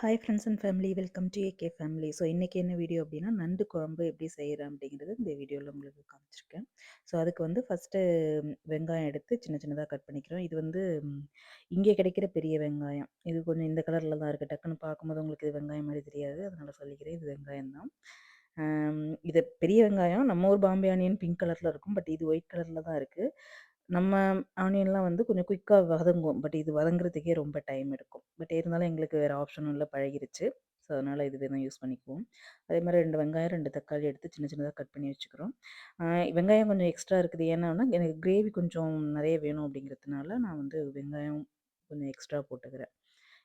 Hi friends and family welcome to AK family so இன்றைக்கி என்ன video அப்படின்னா நண்டு குழம்பு எப்படி செய்கிறேன் அப்படிங்கிறது இந்த வீடியோவில் உங்களுக்கு காமிச்சிருக்கேன். ஸோ அதுக்கு வந்து ஃபஸ்ட்டு வெங்காயம் எடுத்து சின்ன சின்னதாக கட் பண்ணிக்கிறோம். இது வந்து இங்கே கிடைக்கிற பெரிய வெங்காயம். இது கொஞ்சம் இந்த கலரில் தான் இருக்குது டக்குன்னு பார்க்கும்போது உங்களுக்கு இது வெங்காயம் மாதிரி தெரியாது. அதனால் சொல்லிக்கிறேன் இது வெங்காயம் தான். இது பெரிய வெங்காயம். நம்ம ஊர் பாம்பே ஆனியன் பிங்க் கலரில் இருக்கும். பட் இது ஒயிட் கலரில் தான் இருக்குது நம்ம ஆனியன்லாம் வந்து கொஞ்சம் குயிக்காக வதங்கும். பட் இது வதங்குறதுக்கே ரொம்ப டைம் எடுக்கும். பட் இருந்தாலும் எங்களுக்கு வேறு ஆப்ஷனும் இல்லை பழகிருச்சு. ஸோ, அதனால் இதுவே தான் யூஸ் பண்ணிக்குவோம். அதே மாதிரி ரெண்டு வெங்காயம், ரெண்டு தக்காளி எடுத்து சின்ன சின்னதாக கட் பண்ணி வச்சுக்கிறோம். வெங்காயம் கொஞ்சம் எக்ஸ்ட்ரா இருக்குது. ஏன்னா எனக்கு கிரேவி கொஞ்சம் நிறைய வேணும் அப்படிங்கிறதுனால, நான் வந்து வெங்காயம் கொஞ்சம் எக்ஸ்ட்ரா போட்டுக்கிறேன்.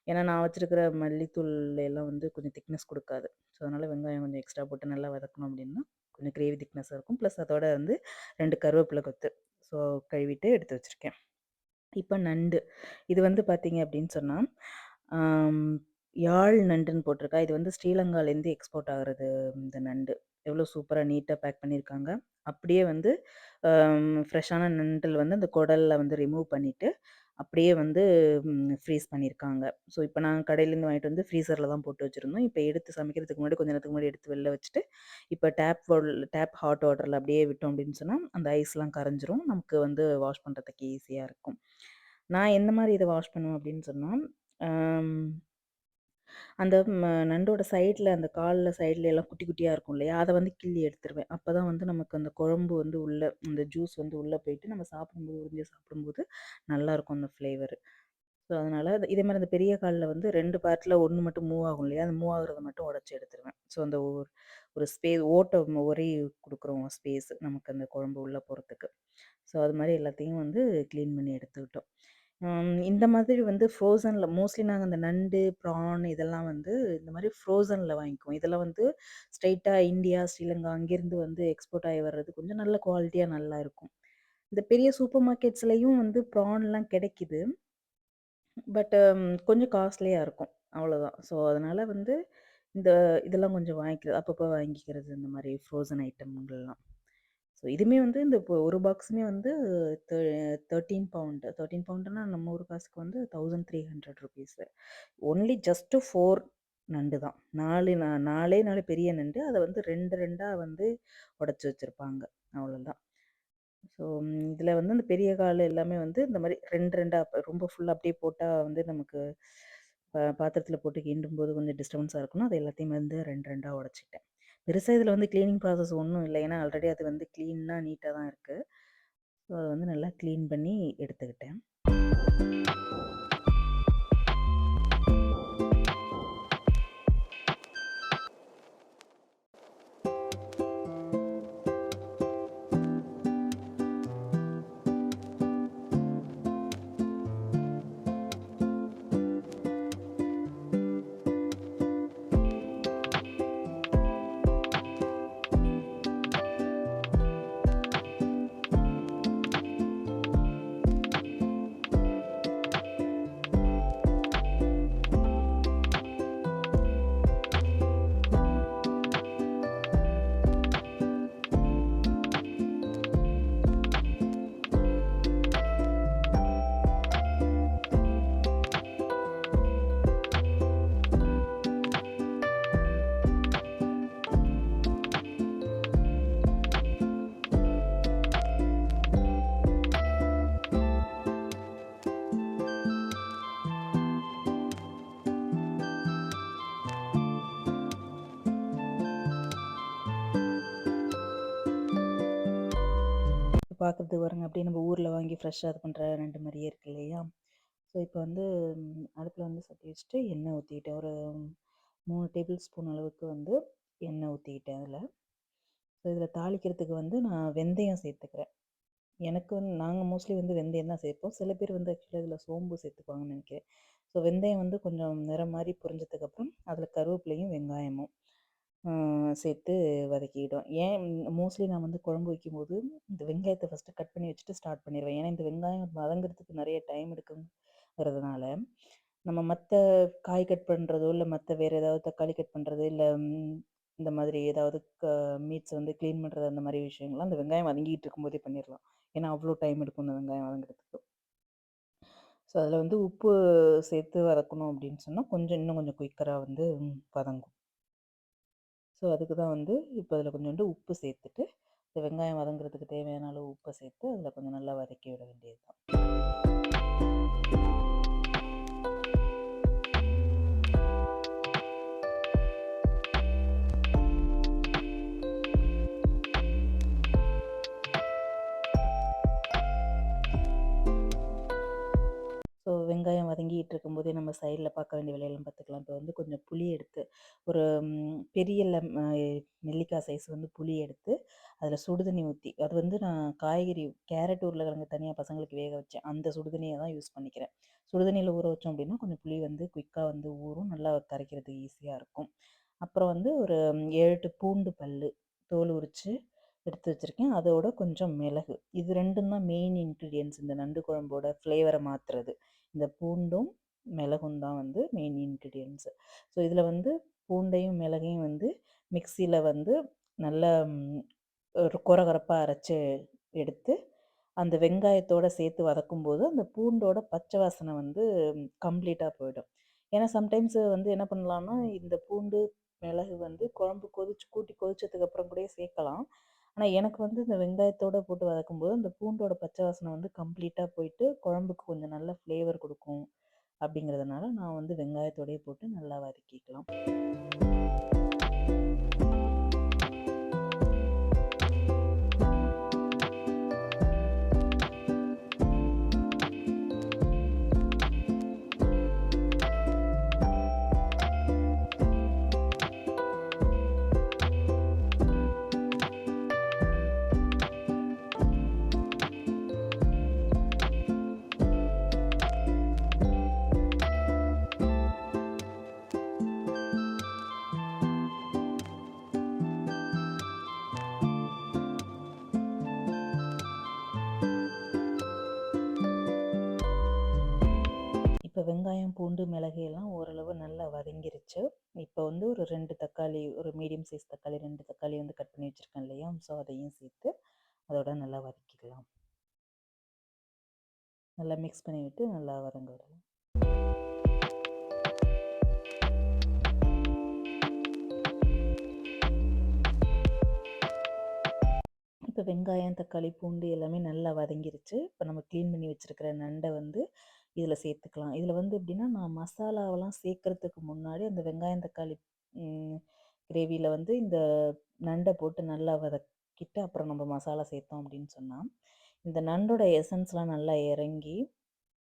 ஏன்னா, நான் வச்சுருக்கிற மல்லித்தூள் எல்லாம் வந்து கொஞ்சம் திக்னஸ் கொடுக்காது ஸோ, அதனால் வெங்காயம் கொஞ்சம் எக்ஸ்ட்ரா போட்டு நல்லா வதக்கணும் அப்படின்னா, கொஞ்சம் கிரேவி திக்னஸாக இருக்கும். ப்ளஸ் அதோட வந்து ரெண்டு கருவேப்பிலை கொத்து. ஸோ கழுவிட்டு எடுத்து வச்சுருக்கேன். இப்போ நண்டு. இது வந்து பார்த்தீங்க அப்படின்னு சொன்னால் யாழ் நண்டுன்னு போட்டிருக்கா. இது வந்து ஸ்ரீலங்காலேருந்து எக்ஸ்போர்ட் ஆகிறது இந்த நண்டு. எவ்வளோ சூப்பராக நீட்டாக பேக் பண்ணியிருக்காங்க அப்படியே வந்து ஃப்ரெஷ்ஷான நண்டில் வந்து அந்த குடலில் வந்து ரிமூவ் பண்ணிவிட்டு அப்படியே வந்து ஃப்ரீஸ் பண்ணியிருக்காங்க. ஸோ இப்போ நாங்கள் கடையிலேருந்து வாங்கிட்டு வந்து ஃப்ரீசரில் தான் போட்டு வச்சுருந்தோம். இப்போ எடுத்து சமைக்கிறதுக்கு முன்னாடி கொஞ்ச நேரத்துக்கு முன்னாடி எடுத்து வெளில வச்சுட்டு இப்போ டேப் டேப் ஹாட் வாட்டரில் அப்படியே விட்டோம் அப்படின்னு சொன்னால் அந்த ஐஸ்லாம் கரைஞ்சிரும். நமக்கு வந்து வாஷ் பண்ணுறதுக்கு ஈஸியாக இருக்கும். நான் எந்த மாதிரி இதை வாஷ் பண்ணுவேன் அப்படின்னு சொன்னால் அந்த ம நண்டோட சைடில் அந்த காலில் சைடில் எல்லாம் குட்டி குட்டியாக இருக்கும் இல்லையா? அதை வந்து கிள்ளி எடுத்துருவேன். அப்போ தான் வந்து நமக்கு அந்த குழம்பு வந்து உள்ளே அந்த ஜூஸ் வந்து உள்ளே போயிட்டு நம்ம சாப்பிடும்போது உறிஞ்சி சாப்பிடும்போது நல்லாயிருக்கும் அந்த ஃப்ளேவர் ஸோ அதனால் இதே மாதிரி அந்த பெரிய காலில் வந்து ரெண்டு பார்ட்டில் ஒன்று மட்டும் மூவ் ஆகும் இல்லையா? அந்த மூவ் ஆகுறத மட்டும் உடச்சி எடுத்துருவேன். ஸோ அந்த ஒரு ஒரு ஸ்பேஸ் ஓட்டம் ஒரே கொடுக்குறோம் ஸ்பேஸ் நமக்கு அந்த குழம்பு உள்ளே போகிறதுக்கு ஸோ அது மாதிரி எல்லாத்தையும் வந்து க்ளீன் பண்ணி எடுத்துக்கிட்டோம். இந்த மாதிரி வந்து ஃப்ரோசனில் மோஸ்ட்லி நாங்கள் அந்த நண்டு ப்ரான் இதெல்லாம் வந்து இந்த மாதிரி ஃப்ரோசனில் வாங்கிக்குவோம். இதெல்லாம் வந்து ஸ்ட்ரைட்டாக இந்தியா ஸ்ரீலங்கா அங்கேருந்து வந்து எக்ஸ்போர்ட் ஆகி வர்றது கொஞ்சம் நல்ல குவாலிட்டியாக நல்லா இருக்கும். இந்த பெரிய சூப்பர் மார்க்கெட்ஸ்லேயும் வந்து ப்ரான்லாம் கிடைக்கிது. பட் கொஞ்சம் காஸ்ட்லியாக இருக்கும். அவ்வளோதான் ஸோ அதனால் வந்து இந்த இதெல்லாம் கொஞ்சம் வாங்கிக்கிறது அப்பப்போ வாங்கிக்கிறது இந்த மாதிரி ஃப்ரோசன் ஐட்டம்கள்லாம் ஸோ இதுவுமே வந்து இந்த இப்போ ஒரு பாக்ஸுமே வந்து தே தேர்ட்டீன் பவுண்டு தேர்ட்டீன் பவுண்டுனா நம்ம ஊர் காசுக்கு வந்து thousand three hundred rupees only just four நண்டு தான். நாலு நாலே நாலு பெரிய நண்டு. அதை வந்து ரெண்டு ரெண்டாக வந்து உடச்சி வச்சுருப்பாங்க. அவ்வளோதான் ஸோ இதில் வந்து இந்த பெரிய கால் எல்லாமே வந்து இந்த மாதிரி ரெண்டு ரெண்டாக ரொம்ப ஃபுல்லாக அப்படியே போட்டால் வந்து நமக்கு பாத்திரத்தில் போட்டு கிண்டும்போது கொஞ்சம் டிஸ்டர்பன்ஸாக இருக்கணும் அது எல்லாத்தையும் வந்து ரெண்டு ரெண்டாக உடச்சிட்டேன். பெருசாக இதில் வந்து க்ளீனிங் ப்ராசஸ் ஒன்றும் இல்லை. ஏன்னா ஆல்ரெடி அது வந்து க்ளீனாக நீட்டாக தான் இருக்குது ஸோ அதை வந்து நல்லா க்ளீன் பண்ணி எடுத்துக்கிட்டேன். பார்க்குறதுக்கு பாருங்க அப்படியே நம்ம ஊரில் வாங்கி ஃப்ரெஷ்ஷாக இது பண்ணுற ரெண்டு மாதிரியே இருக்கு இல்லையா? ஸோ இப்போ வந்து அடுப்பில் வந்து சட்டி வச்சுட்டு எண்ணெய் ஊற்றிக்கிட்டேன் ஒரு மூணு டேபிள் ஸ்பூன் அளவுக்கு வந்து எண்ணெய் ஊற்றிக்கிட்டேன் அதில். ஸோ இதில் தாளிக்கிறதுக்கு வந்து நான் வெந்தயம் சேர்த்துக்கிறேன். எனக்கு வந்து நாங்கள் மோஸ்ட்லி வந்து வெந்தயம் தான் சேர்ப்போம். சில பேர் வந்து ஆக்சுவலாக இதில் சோம்பு சேர்த்துக்குவாங்கன்னு நினைக்கிறேன். ஸோ வெந்தயம் வந்து கொஞ்சம் நிறம் மாதிரி புரிஞ்சதுக்கப்புறம் அதில் கருவேப்பிலையும் வெங்காயமும். சேர்த்து வதக்கிக்கிடுவேன் ஏன் மோஸ்ட்லி நான் வந்து குழம்பு வைக்கும்போது இந்த வெங்காயத்தை ஃபஸ்ட்டு கட் பண்ணி வச்சுட்டு ஸ்டார்ட் பண்ணிடுவேன் ஏன்னா இந்த வெங்காயம் வதங்குறதுக்கு நிறைய டைம் எடுக்குங்கிறதுனால நம்ம மற்ற காய் கட் பண்ணுறதோ இல்லை மற்ற வேறு ஏதாவது தக்காளி கட் பண்ணுறது இல்லை இந்த மாதிரி ஏதாவது க மீட்ஸ் வந்து க்ளீன் பண்ணுறது அந்த மாதிரி விஷயங்கள்லாம் அந்த வெங்காயம் வதங்கிட்டு இருக்கும்போதே பண்ணிடலாம் ஏன்னா அவ்வளோ டைம் எடுக்கும் இந்த வெங்காயம் வதங்குறதுக்கு. ஸோ அதில் வந்து உப்பு சேர்த்து வதக்கணும் அப்படின்னு சொன்னால் கொஞ்சம் இன்னும் கொஞ்சம் குயிக்கராக வந்து வதங்கும். ஸோ அதுக்கு தான் வந்து இப்போ அதில் கொஞ்சோண்டு உப்பு சேர்த்துட்டு இந்த வெங்காயம் வதங்குறதுக்கு தேவையான அளவு உப்பை சேர்த்து அதில் கொஞ்சம் நல்லா வதக்கி விட வேண்டியது தான் சைடில் பார்க்க வேண்டிய வேலையெல்லாம் பார்த்துக்கலாம். இப்போ வந்து கொஞ்சம் புளி எடுத்து ஒரு பெரிய லெம் நெல்லிக்காய் சைஸ் வந்து புளி எடுத்து அதில் சுடுதண்ணி ஊற்றி அது வந்து நான் காய்கறி கேரட் உருளைக்கிழங்கு தனியாக பசங்களுக்கு வேக வச்சேன். அந்த சுடுதண்ணியை தான் யூஸ் பண்ணிக்கிறேன். சுடுதண்ணியில் ஊற வச்சோம் அப்படின்னா கொஞ்சம் புளி வந்து குயிக்காக வந்து ஊறும் நல்லா கரைக்கிறதுக்கு ஈஸியாக இருக்கும். அப்புறம் வந்து ஒரு ஏழு எட்டு பூண்டு பல் தோல் உரித்து எடுத்து வச்சுருக்கேன். அதோட கொஞ்சம் மிளகு. இது ரெண்டும் தான் மெயின் இன்க்ரீடியன்ஸ் இந்த நண்டு குழம்போட ஃப்ளேவரை மாற்றுறது இந்த பூண்டும் மிளகும் தான் வந்து மெயின் இன்க்ரீடியன்ஸு ஸோ இதில் வந்து பூண்டையும் மிளகையும் வந்து மிக்சியில் வந்து நல்லா ஒரு குறகுறப்பாக அரைச்சி எடுத்து அந்த வெங்காயத்தோடு சேர்த்து வதக்கும்போது அந்த பூண்டோட பச்சை வாசனை வந்து கம்ப்ளீட்டாக போயிடும். ஏன்னா சம்டைம்ஸ் வந்து என்ன பண்ணலாம்னா இந்த பூண்டு மிளகு வந்து குழம்பு கொதிச்சு கூட்டி கொதிச்சதுக்கு அப்புறம் கூட சேர்க்கலாம். ஆனால் எனக்கு வந்து இந்த வெங்காயத்தோடு போட்டு வதக்கும்போது அந்த பூண்டோட பச்சை வாசனை வந்து கம்ப்ளீட்டாக போயிட்டு குழம்புக்கு கொஞ்சம் நல்ல ஃப்ளேவர் கொடுக்கும். அப்படிங்கிறதுனால நான் வந்து வெங்காயத்தோடையே போட்டு நல்லா வதக்கிக்கலாம். மிளகு எல்லாம் ஓரளவு நல்லா வதங்கிருச்சு. இப்போ வந்து ஒரு ரெண்டு தக்காளி ஒரு மீடியம் சைஸ் தக்காளி ரெண்டு தக்காளி வந்து கட் பண்ணி வச்சுருக்கேன் இல்லையா? ஸோ அதையும் சேர்த்து அதோட நல்லா வதக்கிக்கலாம். நல்லா மிக்ஸ் பண்ணி விட்டு நல்லா வதங்க விடலாம். இப்போ வெங்காயம் தக்காளி பூண்டு எல்லாமே நல்லா வதங்கிருச்சு. இப்போ நம்ம க்ளீன் பண்ணி வச்சுருக்கிற நண்டை வந்து இதில் சேர்த்துக்கலாம் இதில் வந்து எப்படின்னா நான் மசாலாவெல்லாம் சேர்க்குறதுக்கு முன்னாடி அந்த வெங்காயம் தக்காளி கிரேவியில் வந்து இந்த நண்டை போட்டு நல்லா வதக்கிட்டு அப்புறம் நம்ம மசாலா சேர்த்தோம் அப்படின்னு சொன்னால் இந்த நண்டோட எசன்ஸ்லாம் நல்லா இறங்கி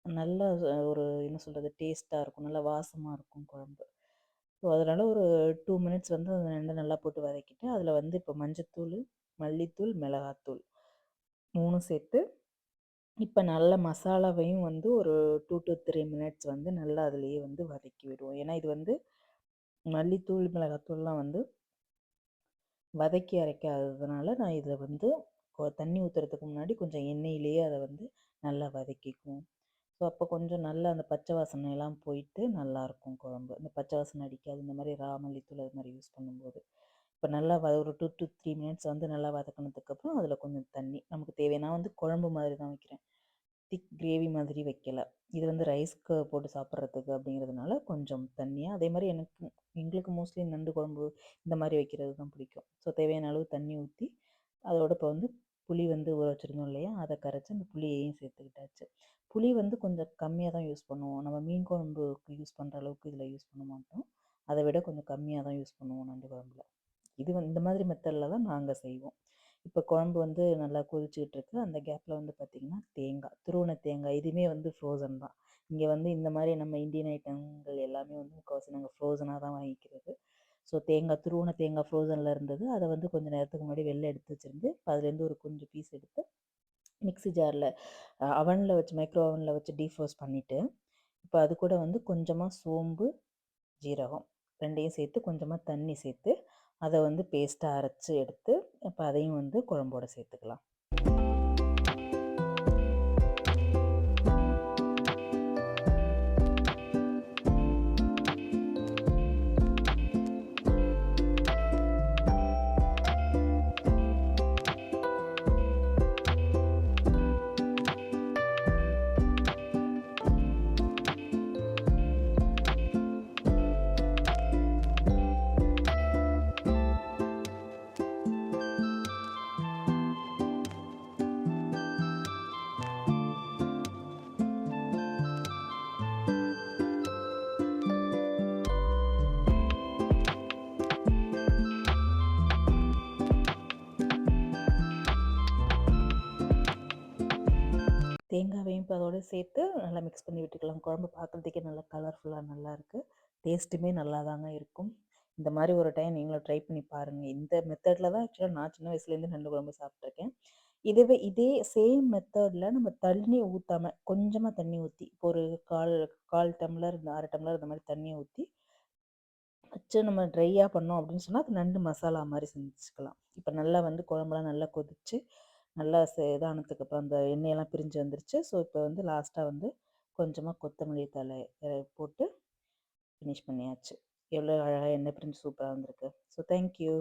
நல்லா ஒரு என்ன சொல்கிறது டேஸ்ட்டாக இருக்கும். நல்லா வாசமாக இருக்கும் குழம்பு. ஸோ அதனால் ஒரு டூ மினிட்ஸ் வந்து அந்த நண்டை நல்லா போட்டு வதக்கிட்டு அதில் வந்து இப்போ மஞ்சத்தூள் மல்லித்தூள் மிளகாத்தூள் மூணும் சேர்த்து இப்போ நல்ல மசாலாவையும் வந்து ஒரு டூ டு த்ரீ மினிட்ஸ் வந்து நல்லா அதுலேயே வந்து வதக்கி விடுவோம். ஏன்னா இது வந்து மல்லித்தூள் மிளகாத்தூள்லாம் வந்து வதக்கி அரைக்காததுனால நான் இதில் வந்து தண்ணி ஊற்றுறதுக்கு முன்னாடி கொஞ்சம் எண்ணெயிலேயே அதை வந்து நல்லா வதக்கிக்குவோம். ஸோ அப்போ கொஞ்சம் நல்லா அந்த பச்சை வாசனை எல்லாம் போயிட்டு நல்லாயிருக்கும் குழம்பு. இந்த பச்சை வாசனை அடிக்காது. இந்த மாதிரி ரா மல்லித்தூள் அது மாதிரி யூஸ் பண்ணும்போது. இப்போ நல்லா வத ஒரு டூ டு த்ரீ மினிட்ஸ் வந்து நல்லா வதக்கினதுக்கப்புறம் அதில் கொஞ்சம் தண்ணி. நமக்கு தேவை நான் வந்து குழம்பு மாதிரி தான் வைக்கிறேன். திக் கிரேவி மாதிரி வைக்கல. இது வந்து ரைஸ்க்கு போட்டு சாப்பிட்றதுக்கு அப்படிங்கிறதுனால கொஞ்சம் தண்ணியாக அதே மாதிரி எனக்கு எங்களுக்கு மோஸ்ட்லி நண்டு குழம்பு இந்த மாதிரி வைக்கிறது தான் பிடிக்கும். ஸோ தேவையான அளவு தண்ணி ஊற்றி அதோட இப்போ வந்து புளி வந்து ஊற வச்சுருந்தோம் இல்லையா அதை கரைச்சி அந்த புளியையும் சேர்த்துக்கிட்டாச்சு. புளி வந்து கொஞ்சம் கம்மியாக தான் யூஸ் பண்ணுவோம். நம்ம மீன் குழம்புக்கு யூஸ் பண்ணுற அளவுக்கு இதில் யூஸ் பண்ண மாட்டோம். அதை விட கொஞ்சம் கம்மியாக தான் யூஸ் பண்ணுவோம் நண்டு குழம்புல. இது வந்து இந்த மாதிரி மெத்தடில் தான் நாங்கள் செய்வோம். இப்போ குழம்பு வந்து நல்லா கொதிச்சுக்கிட்டு இருக்கு அந்த கேப்பில் வந்து பார்த்திங்கன்னா தேங்காய் துருவன தேங்காய் இதுவுமே வந்து ஃப்ரோசன் தான். இங்கே வந்து இந்த மாதிரி நம்ம இந்தியன் ஐட்டங்கள் எல்லாமே வந்து முக்கால்வாசி நாங்கள் ஃப்ரோசனாக தான் வாங்கிக்கிறது. ஸோ தேங்காய் துருவன தேங்காய் ஃப்ரோசனில் இருந்தது. அதை வந்து கொஞ்சம் நேரத்துக்கு முன்னாடி வெளில எடுத்து வச்சுருந்து அதுலேருந்து ஒரு கொஞ்சம் பீஸ் எடுத்து மிக்ஸி ஜாரில் அவனில் வச்சு மைக்ரோ அவனில் வச்சு டீஃப்ரோஸ் பண்ணிவிட்டு இப்போ அது கூட வந்து கொஞ்சமாக சோம்பு ஜீரகம் ரெண்டையும் சேர்த்து கொஞ்சமாக தண்ணி சேர்த்து அதை வந்து பேஸ்ட்டாக அரைச்சி எடுத்து இப்போ அதையும் வந்து குழம்போட சேர்த்துக்கலாம். அதையும் இப்போ அதோட சேர்த்து நல்லா மிக்ஸ் பண்ணி விட்டுக்கலாம். குழம்பு பார்க்குறதுக்கே நல்லா கலர்ஃபுல்லாக நல்லாயிருக்கு டேஸ்ட்டுமே நல்லா தாங்க இருக்கும். இந்த மாதிரி ஒரு டைம் நீங்களும் ட்ரை பண்ணி பாருங்கள் இந்த மெத்தடில் தான் ஆக்சுவலாக நான் சின்ன வயசுலேருந்து நண்டு குழம்பு சாப்பிட்ருக்கேன் இதுவே இதே சேம் மெத்தடில் நம்ம தண்ணி ஊற்றாமல் கொஞ்சமாக தண்ணி ஊற்றி இப்போ ஒரு கால் கால் டம்ளர் இந்த அரை டம்ளர் இந்த மாதிரி தண்ணியை ஊற்றி வச்சு நம்ம ட்ரையாக பண்ணோம் அப்படின்னு சொன்னால் அது நண்டு மசாலா மாதிரி செஞ்சுக்கலாம். இப்போ நல்லா வந்து குழம்புலாம் நல்லா கொதிச்சு நல்லா இதானதுக்கு இப்போ அந்த எண்ணெயெல்லாம் பிரிஞ்சு வந்துருச்சு. ஸோ இப்போ வந்து லாஸ்ட்டாக வந்து கொஞ்சமாக கொத்தமல்லி தலை போட்டு ஃபினிஷ் பண்ணியாச்சு. எவ்வளோ அழகாக எண்ணெய் பிரிஞ்சு சூப்பராக வந்திருக்கு. So thank you